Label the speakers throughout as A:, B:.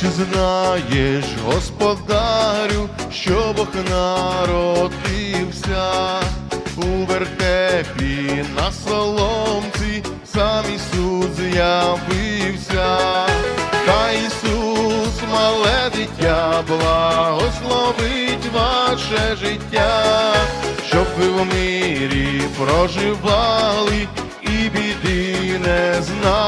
A: Чи знаєш, господарю, що Бог народився у вертепі на соломці, сам Ісус з'явився, та Ісус, мале дитя, благословить ваше життя, щоб ви в мирі проживали і біди не знали.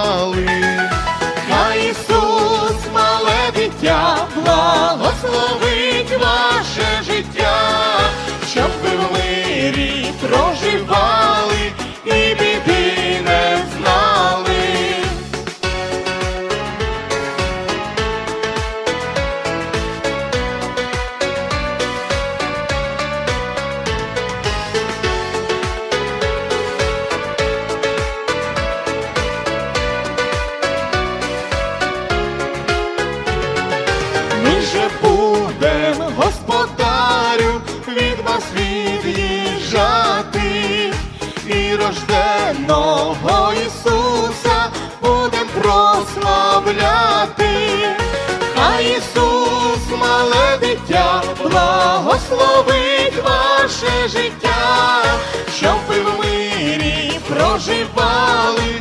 A: Рожденого Ісуса будем прославляти. Хай Ісус, мале дитя, благословить ваше життя, щоб ви в мирі проживали